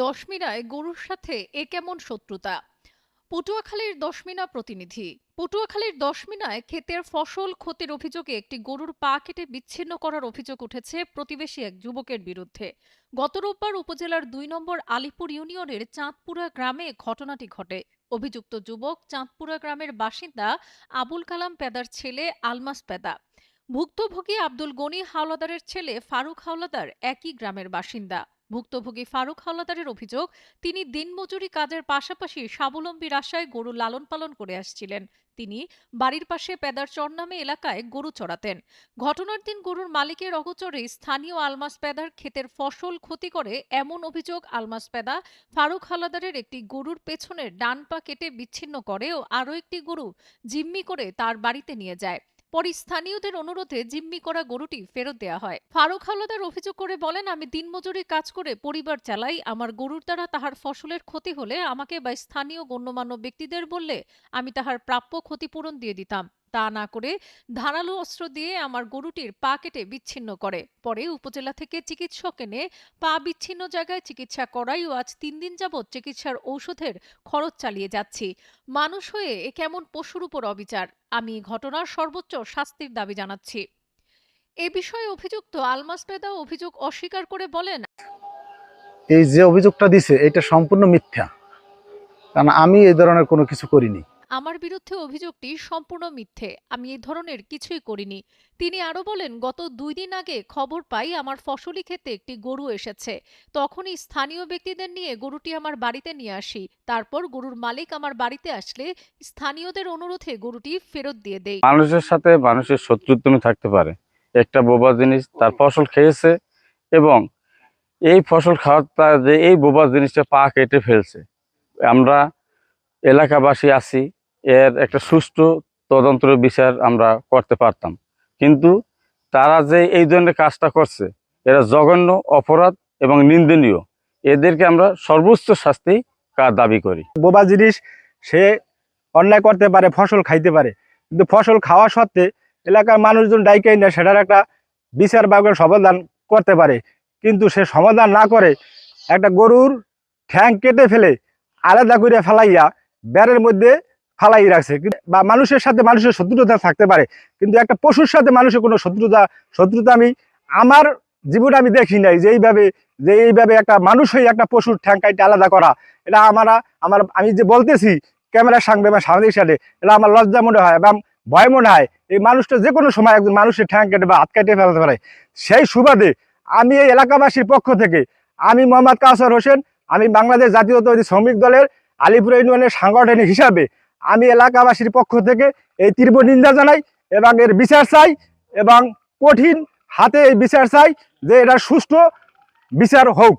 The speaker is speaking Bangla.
দশমিনায় গরুর সাথে এ কেমন শত্রুতা? পটুয়াখালীর দশমিনা প্রতিনিধি, পটুয়াখালীর দশমিনায় ক্ষেতের ফসল ক্ষতির অভিযোগে একটি গরুর পা কেটে বিচ্ছিন্ন করার অভিযোগ উঠেছে প্রতিবেশী এক যুবকের বিরুদ্ধে। গত রোববার উপজেলার দুই নম্বর আলিপুর ইউনিয়নের চাঁদপুরা গ্রামে ঘটনাটি ঘটে। অভিযুক্ত যুবক চাঁদপুরা গ্রামের বাসিন্দা আবুল কালাম পেদার ছেলে আলমাস পেদা। ভুক্তভোগী আব্দুল গনি হাওলাদারের ছেলে ফারুক হাওলাদার একই গ্রামের বাসিন্দা। ভুক্তভোগী ফারুক হাওলাদারের অভিযোগ, তিনি দিনমজুরি কাজের পাশাপাশি স্বাবলম্বীর আশায় গরু লালন পালন করে আসছিলেন। তিনি বাড়ির পাশে পেদার চর নামে এলাকায় গরু চড়াতেন। ঘটনার দিন গরুর মালিকের অগোচরে স্থানীয় আলমাস পেদার ক্ষেতের ফসল ক্ষতি করে এমন অভিযোগ আলমাস পেদা ফারুক হাওলাদারের একটি গরুর পেছনের ডান পা কেটে বিচ্ছিন্ন করে ও আরও একটি গরু জিম্মি করে তার বাড়িতে নিয়ে যায়। পরে স্থানীয়দের অনুরোধে জিম্মি করা গরুটি ফেরত দেওয়া হয়। ফারুক হাওলাদার অভিযোগ করে বলেন, আমি দিনমজুরি কাজ করে পরিবার চালাই, আমার গরুর দ্বারা তাহার ফসলের ক্ষতি হলে আমাকে বা স্থানীয় গণ্যমান্য ব্যক্তিদের বললে আমি তাহার প্রাপ্য ক্ষতিপূরণ দিয়ে দিতাম। তা না করে ধারালো অস্ত্র দিয়ে আমার গরুটির পা কেটে বিচ্ছিন্ন করে। পরে উপজেলা থেকে চিকিৎসক এনে পা বিচ্ছিন্ন জায়গায় চিকিৎসা করাই ও আজ তিন দিন যাবৎ চিকিৎসার ঔষধের খরচ চালিয়ে যাচ্ছি। মানুষ হয়ে এ কেমন পশুর উপর অবিচার? আমি ঘটনার সর্বোচ্চ শাস্তির দাবি জানাচ্ছি। এ বিষয়ে অভিযুক্ত আলমাস পেদা অভিযোগ অস্বীকার করে বলেন, এই যে অভিযোগটা দিছে, এটা সম্পূর্ণ মিথ্যা। কারণ আমি এই ধরনের কোনো কিছু করিনি। আমার বিরুদ্ধে অভিযোগটি সম্পূর্ণ মিথ্যে। আমি এই ধরনের কিছুই করিনি। তিনি আরও বলেন, গত দুই দিন আগে খবর পাই আমার ফসলি ক্ষেতে একটি গরু এসেছে। তখনই স্থানীয় ব্যক্তিদের নিয়ে গরুটি আমার বাড়িতে নিয়ে আসি। তারপর গরুর মালিক আমার বাড়িতে আসলে স্থানীয়দের অনুরোধে গরুটি ফেরত দিয়ে দেয় মানুষের সাথে মানুষের শত্রুত্বমি থাকতে পারে। একটা বোবা জিনিস তার ফসল খেয়েছে এবং এই ফসল খাওয়ার যে এই বোবা জিনিসটা পা কেটে ফেলছে। আমরা এলাকাবাসী আছি এর একটা সুষ্ঠু তদন্ত বিচার আমরা করতে পারতাম। কিন্তু তারা যে এই ধরনের কাজটা করছে, এরা জঘন্য, অপরাধ এবং নিন্দনীয়। এদেরকে আমরা সর্বোচ্চ শাস্তি দাবি করি। বোবা জিনিস সে অন্যায় করতে পারে, ফসল খাইতে পারে। কিন্তু ফসল খাওয়া সত্ত্বে এলাকার মানুষজন ডাইকাই না, সেটার একটা বিচার বা একটা সমাধান করতে পারে। কিন্তু সে সমাধান না করে একটা গরুর ঠ্যাং কেটে ফেলে আলাদা করে ফেলাইয়া ব্যারের মধ্যে ফালাই রাখছে। বা মানুষের সাথে মানুষের শত্রুতা থাকতে পারে। কিন্তু একটা পশুর সাথে মানুষের কোনো শত্রুতা শত্রুতা আমি, আমার জীবনে আমি দেখি নাই যে এইভাবে যে এইভাবে একটা মানুষ হয়ে একটা পশুর ঠ্যাং কাইটে আলাদা করা। এটা আমারা, আমার, আমি যে বলতেছি ক্যামেরার সামনে বা সামনের সাথে, এটা আমার লজ্জা মনে হয় এবং ভয় মনে হয় এই মানুষটা যে কোনো সময় একজন মানুষের ঠ্যাং কেটে বা হাত কেটে ফেলতে পারে। সেই সুবাদে আমি এই এলাকাবাসীর পক্ষ থেকে, আমি মোহাম্মদ কাউসার হোসেন, আমি বাংলাদেশ জাতীয়তাবাদী শ্রমিক দলের আলিপুর ইউনিয়নের সাংগঠনিক হিসাবে আমি এলাকাবাসীর পক্ষ থেকে এই তীব্র নিন্দা জানাই এবং এর বিচার চাই এবং কঠিন হাতে এই বিচার চাই যে এটা সুষ্ঠু বিচার হোক।